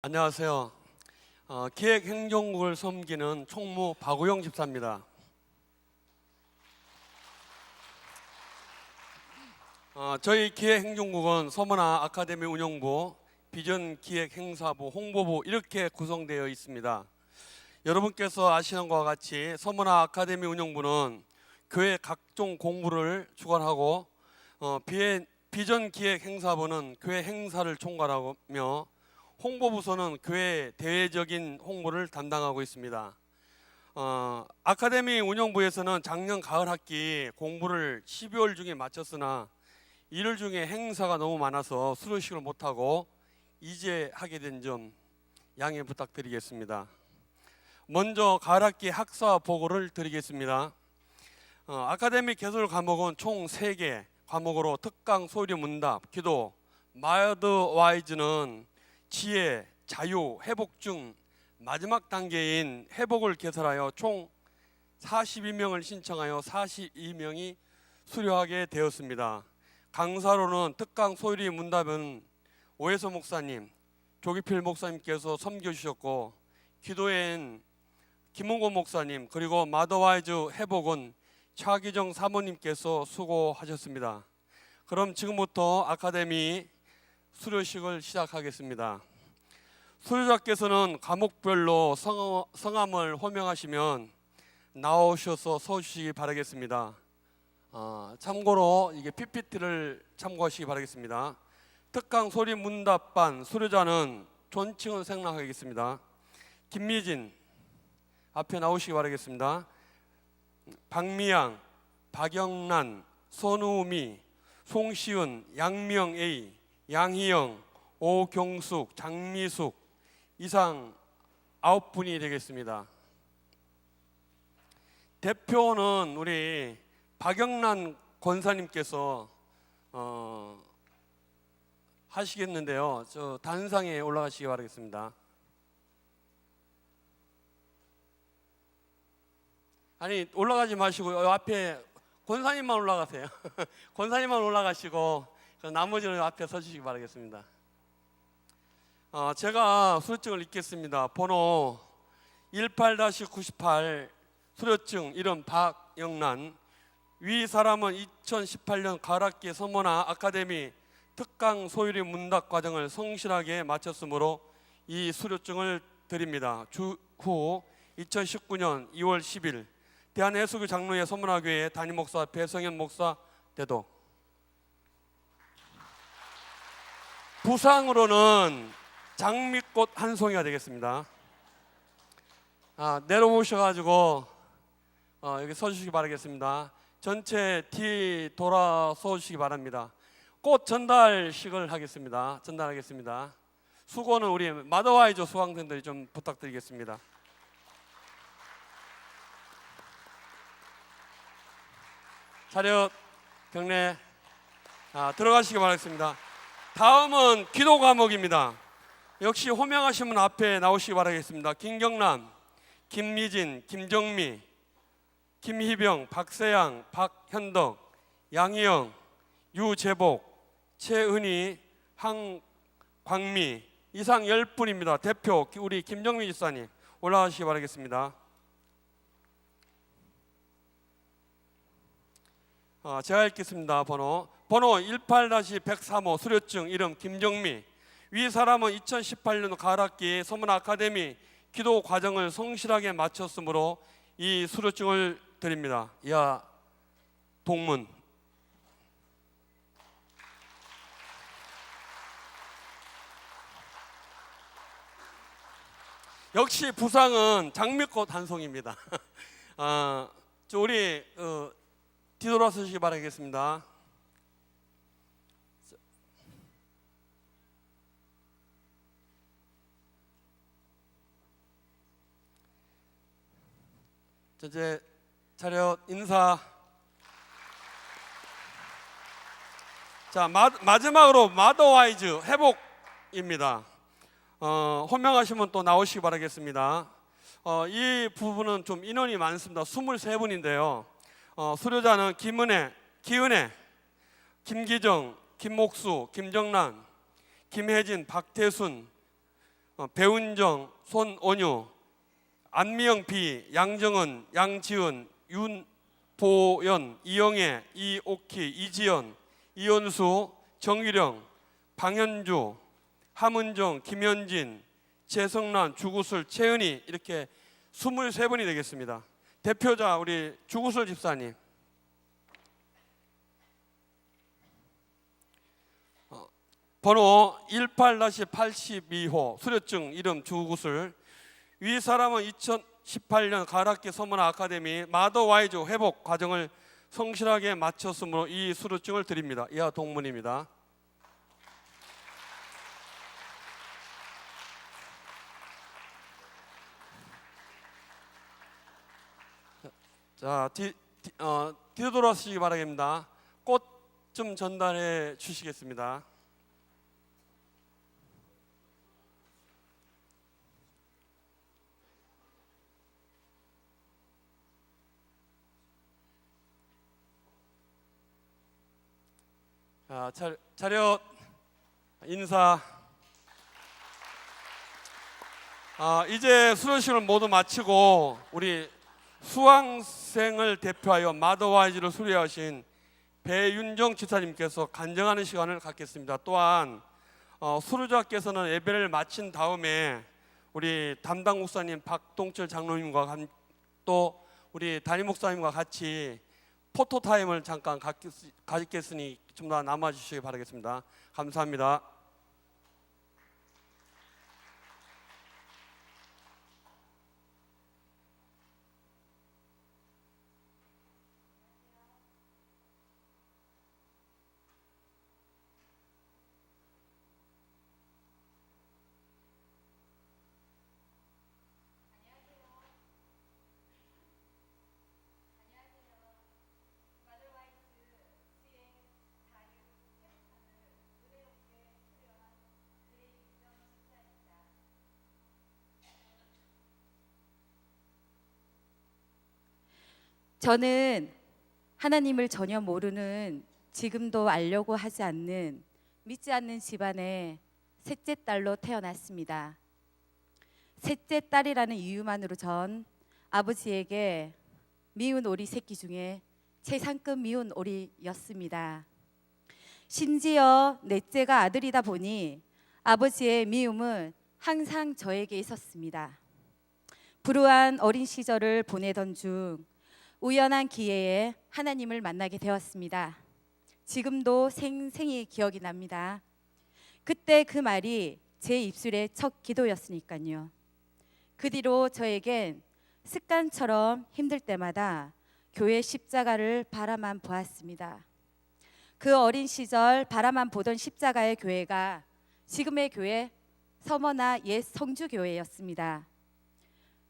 안녕하세요. 어, 기획행정국을 섬기는 총무 박우영 집사입니다. 어, 저희 기획행정국은 서머나 아카데미 운영부, 비전 기획행사부, 홍보부 이렇게 구성되어 있습니다. 여러분께서 아시는 것과 같이 서머나 아카데미 운영부는 교회 각종 공부를 주관하고 어, 비, 비전 기획행사부는 교회 행사를 총괄하며 홍보부서는 교회 대외적인 홍보를 담당하고 있습니다. 어, 아카데미 운영부에서는 작년 가을 학기 공부를 12월 중에 마쳤으나 1월 중에 행사가 너무 많아서 수료식을 못하고 이제 하게 된 점 양해 부탁드리겠습니다. 먼저 가을 학기 학사 보고를 드리겠습니다. 어, 아카데미 개설 과목은 총 3개 과목으로 특강, 소리, 문답, 기도, 마이드 와이즈는 지혜, 자유, 회복 중 마지막 단계인 회복을 개설하여 총 42명을 신청하여 42명이 수료하게 되었습니다. 강사로는 특강 소리 문답은 오해서 목사님, 조기필 목사님께서 섬겨주셨고 기도엔 김홍곤 목사님 그리고 마더와이즈 회복은 차기정 사모님께서 수고하셨습니다. 그럼 지금부터 아카데미 수료식을 시작하겠습니다. 수료자께서는 과목별로 성, 성함 을 호명하시면 나오셔서 서주시기 바라겠습니다. 아, 참고로 이게 PPT를 참고하시기 바라겠습니다. 특강 소리 문답반 수료자는 존칭은 생략하겠습니다. 김미진 앞에 나오시기 바라겠습니다. 박미양, 박영란, 손우미, 송시은, 양명 A, 양희영, 오경숙, 장미숙 이상 아홉 분이 되겠습니다. 대표는 우리 박영란 권사님께서 어, 하시겠는데요. 저 단상에 올라가시기 바라겠습니다. 아니 올라가지 마시고 요 앞에 권사님만 올라가세요. 권사님만 올라가시고 그 나머지는 앞에 서주시기 바라겠습니다. 어, 제가 수료증을 읽겠습니다. 번호 18-98 수료증 이름 박영란 위 사람은 2018년 가락기 서머나 아카데미 특강 소유리 문답 과정을 성실하게 마쳤으므로 이 수료증을 드립니다. 주후 2019년 2월 10일 대한예수교 장로회 서문화교회 담임 목사 배성현 목사 대독 부상으로는 장미꽃 한 송이가 되겠습니다. 아, 내려오셔가지고 어, 여기 서주시기 바라겠습니다. 전체 뒤 돌아 서주시기 바랍니다. 꽃 전달식을 하겠습니다. 전달하겠습니다. 수고는 우리 마더와이저 수강생들이 좀 부탁드리겠습니다. 차렷 경례 아, 들어가시기 바라겠습니다. 다음은 기도 과목입니다. 역시 호명하신 분 앞에 나오시기 바라겠습니다. 김경남, 김미진, 김정미, 김희병, 박세양, 박현덕, 양희영, 유재복, 최은희, 황광미 이상 10분입니다. 대표 우리 김정미 집사님 올라가시기 바라겠습니다. 어, 제가 읽겠습니다. 번호 번호 18-103호 수료증 이름 김정미 위 사람은 2018년 가락기 서문 아카데미 기도 과정을 성실하게 마쳤으므로 이 수료증을 드립니다. 야 동문 역시 부상은 장미꽃 한 송입니다. 아, 저 우리 어, 뒤돌아서시기 바라겠습니다. 자, 이제 차렷 인사. 자 마, 마지막으로 마더와이즈 회복입니다. 어, 호명하시면 또 나오시기 바라겠습니다. 어, 이 부분은 좀 인원이 많습니다. 23분인데요. 어, 수료자는 김은혜, 기은혜, 김기정, 김목수, 김정란, 김혜진, 박태순, 어, 배운정, 손온유, 안미영 비, 양정은, 양지은, 윤보연, 이영애, 이옥희, 이지연, 이현수, 정유령, 방현주, 함은정, 김현진, 최성란, 주구슬, 최은희 이렇게 23분이 되겠습니다. 대표자 우리 주구슬 집사님. 어, 번호 18-82호 수료증 이름 주구슬 위 사람은 2018년 가락기 서문화 아카데미 마더 와이즈 회복 과정을 성실하게 마쳤으므로 이 수료증을 드립니다. 이하 동문입니다. 자, 뒤, 뒤, 어, 뒤돌아서시기 바라겠습니다. 꽃 좀 전달해 주시겠습니다. 자, 차, 차렷 인사. 아, 이제 수료식을 모두 마치고 우리 수강생을 대표하여 마더와이즈를 수료하신 배윤정 지사님께서 간증하는 시간을 갖겠습니다. 또한 어, 수료자께서는 예배를 마친 다음에 우리 담당 목사님 박동철 장로님과 감- 또 우리 담임 목사님과 같이 포토 타임을 잠깐 갖겠, 가지겠으니 좀 더 남아 주시기 바라겠습니다. 감사합니다. 저는 하나님을 전혀 모르는 지금도 알려고 하지 않는 믿지 않는 집안의 셋째 딸로 태어났습니다. 셋째 딸이라는 이유만으로 전 아버지에게 미운 오리 새끼 중에 최상급 미운 오리였습니다. 심지어 넷째가 아들이다 보니 아버지의 미움은 항상 저에게 있었습니다. 불우한 어린 시절을 보내던 중 우연한 기회에 하나님을 만나게 되었습니다. 지금도 생생히 기억이 납니다. 그때 그 말이 제 입술의 첫 기도였으니까요. 그 뒤로 저에겐 습관처럼 힘들 때마다 교회 십자가를 바라만 보았습니다. 그 어린 시절 바라만 보던 십자가의 교회가 지금의 교회 서머나 옛 성주교회였습니다.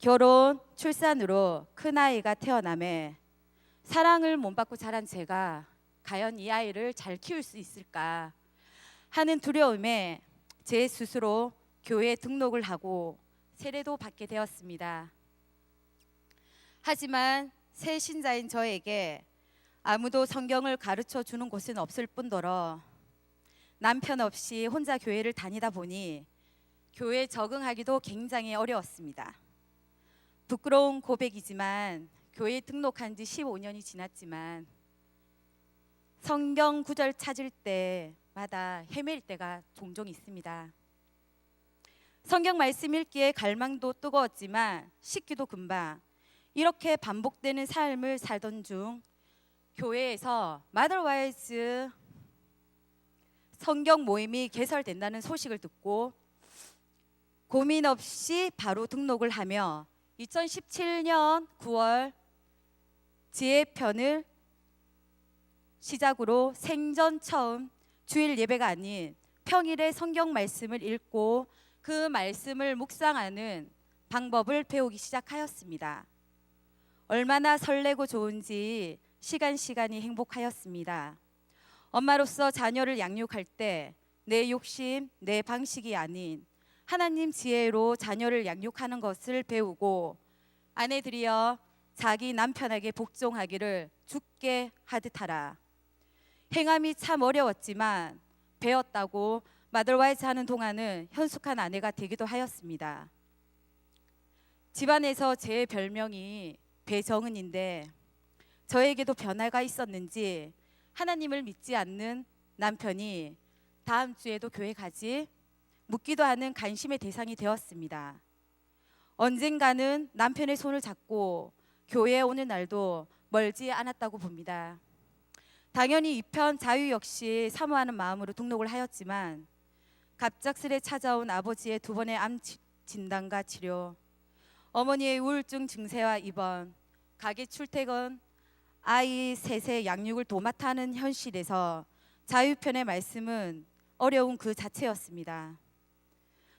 결혼, 출산으로 큰 아이가 태어남에 사랑을 못 받고 자란 제가 과연 이 아이를 잘 키울 수 있을까 하는 두려움에 제 스스로 교회에 등록을 하고 세례도 받게 되었습니다. 하지만 새 신자인 저에게 아무도 성경을 가르쳐 주는 곳은 없을 뿐더러 남편 없이 혼자 교회를 다니다 보니 교회에 적응하기도 굉장히 어려웠습니다. 부끄러운 고백이지만 교회에 등록한 지 15년이 지났지만 성경 구절 찾을 때마다 헤맬 때가 종종 있습니다. 성경 말씀 읽기에 갈망도 뜨거웠지만 식기도 금방 이렇게 반복되는 삶을 살던 중 교회에서 마더와이즈 성경 모임이 개설된다는 소식을 듣고 고민 없이 바로 등록을 하며 2017년 9월 지혜 편을 시작으로 생전 처음 주일 예배가 아닌 평일에 성경 말씀을 읽고 그 말씀을 묵상하는 방법을 배우기 시작하였습니다. 얼마나 설레고 좋은지 시간 시간이 행복하였습니다. 엄마로서 자녀를 양육할 때 내 욕심, 내 방식이 아닌 하나님 지혜로 자녀를 양육하는 것을 배우고 아내들이여 자기 남편에게 복종하기를 죽게 하듯 하라. 행함이 참 어려웠지만 배웠다고 마들와이즈 하는 동안은 현숙한 아내가 되기도 하였습니다. 집안에서 제 별명이 배정은인데 저에게도 변화가 있었는지 하나님을 믿지 않는 남편이 다음 주에도 교회 가지 묻기도 하는 관심의 대상이 되었습니다. 언젠가는 남편의 손을 잡고 교회에 오는 날도 멀지 않았다고 봅니다. 당연히 이 편 자유 역시 사모하는 마음으로 등록을 하였지만 갑작스레 찾아온 아버지의 두 번의 암 치- 진단과 치료, 어머니의 우울증 증세와 입원, 가게 출퇴근, 아이 셋의 양육을 도맡아 하는 현실에서 자유편의 말씀은 어려운 그 자체였습니다.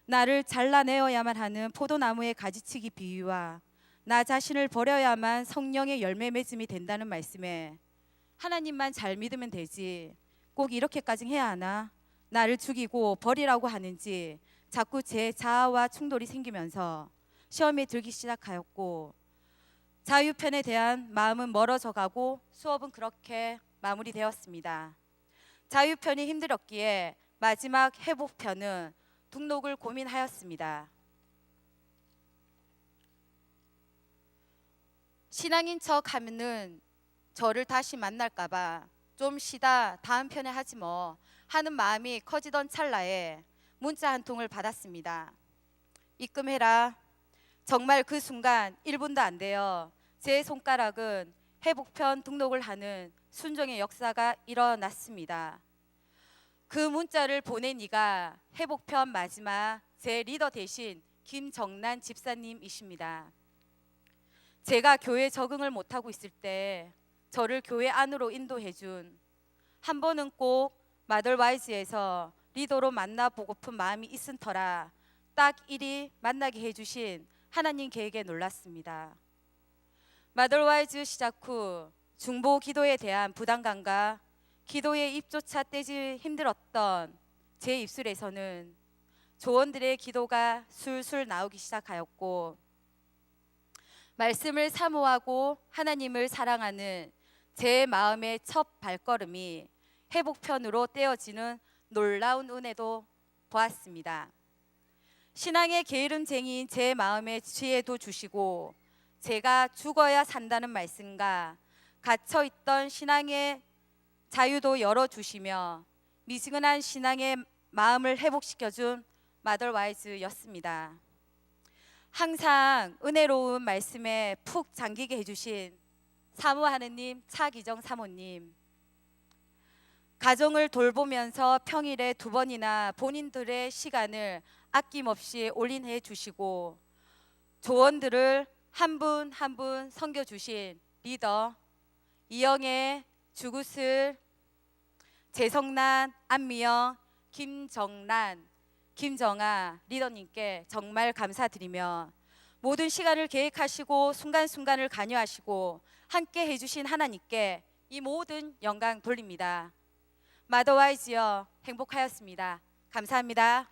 나를 잘라내어야만 하는 포도나무의 가지치기 비유와 나 자신을 버려야만 성령의 열매 맺음이 된다는 말씀에 하나님만 잘 믿으면 되지 꼭 이렇게까지 해야 하나 나를 죽이고 버리라고 하는지 자꾸 제 자아와 충돌이 생기면서 시험에 들기 시작하였고 자유편에 대한 마음은 멀어져 가고 수업은 그렇게 마무리되었습니다. 자유편이 힘들었기에 마지막 회복편은 등록을 고민하였습니다. 신앙인 척 하면은 저를 다시 만날까봐 좀 쉬다 다음 편에 하지 뭐 하는 마음이 커지던 찰나에 문자 한 통을 받았습니다. 입금해라. 정말 그 순간 1분도 안 돼요. 제 손가락은 회복편 등록을 하는 순종의 역사가 일어났습니다. 그 문자를 보낸 이가 회복편 마지막 제 리더 대신 김정란 집사님이십니다. 제가 교회 적응을 못하고 있을 때 저를 교회 안으로 인도해 준 한 번은 꼭 마덜와이즈에서 리더로 만나보고픈 마음이 있은 터라 딱 이리 만나게 해주신 하나님 계획에 놀랐습니다. 마덜와이즈 시작 후 중보 기도에 대한 부담감과 기도의 입조차 떼지 힘들었던 제 입술에서는 조언들의 기도가 술술 나오기 시작하였고 말씀을 사모하고 하나님을 사랑하는 제 마음의 첫 발걸음이 회복편으로 떼어지는 놀라운 은혜도 보았습니다. 신앙의 게으름쟁이인 제 마음에 지혜도 주시고 제가 죽어야 산다는 말씀과 갇혀 있던 신앙의 자유도 열어 주시며 미지근한 신앙의 마음을 회복시켜 준 마더 와이즈였습니다. 항상 은혜로운 말씀에 푹 잠기게 해주신 사모 하느님 차기정 사모님 가정을 돌보면서 평일에 두 번이나 본인들의 시간을 아낌없이 올인해 주시고 조언들을 한 분 한 분 섬겨 주신 리더 이영애 주구슬 재성난 안미영 김정란 김정아 리더님께 정말 감사드리며 모든 시간을 계획하시고 순간순간을 관여하시고 함께 해주신 하나님께 이 모든 영광 돌립니다. 마더와이즈여 행복하였습니다. 감사합니다.